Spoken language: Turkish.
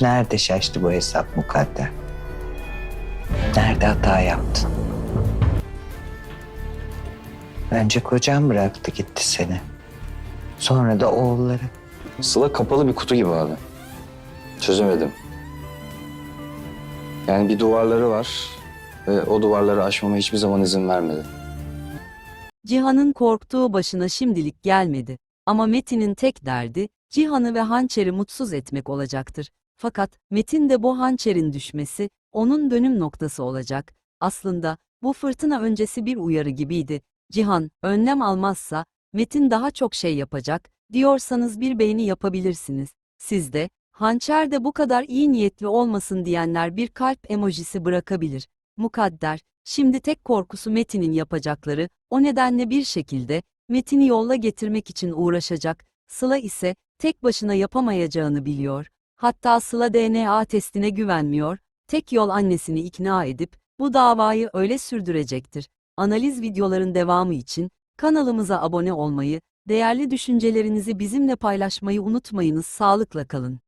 Nerede şaştı bu hesap mukadder? Nerede hata yaptın? Önce kocan bıraktı gitti seni. Sonra da oğulları. Sıla kapalı bir kutu gibi abi. Çözemedim. Yani bir duvarları var ve o duvarları aşmama hiçbir zaman izin vermedi. Cihan'ın korktuğu başına şimdilik gelmedi. Ama Metin'in tek derdi, Cihan'ı ve hançeri mutsuz etmek olacaktır. Fakat Metin de bu hançerin düşmesi, onun dönüm noktası olacak. Aslında, bu fırtına öncesi bir uyarı gibiydi. Cihan, önlem almazsa, Metin daha çok şey yapacak, diyorsanız bir beğeni yapabilirsiniz. Siz de, hançer de bu kadar iyi niyetli olmasın diyenler bir kalp emojisi bırakabilir. Mukadder, şimdi tek korkusu Metin'in yapacakları, o nedenle bir şekilde, Metin'i yolla getirmek için uğraşacak, Sıla ise, tek başına yapamayacağını biliyor. Hatta Sıla DNA testine güvenmiyor, tek yol annesini ikna edip, bu davayı öyle sürdürecektir. Analiz videoların devamı için, kanalımıza abone olmayı, değerli düşüncelerinizi bizimle paylaşmayı unutmayınız. Sağlıkla kalın.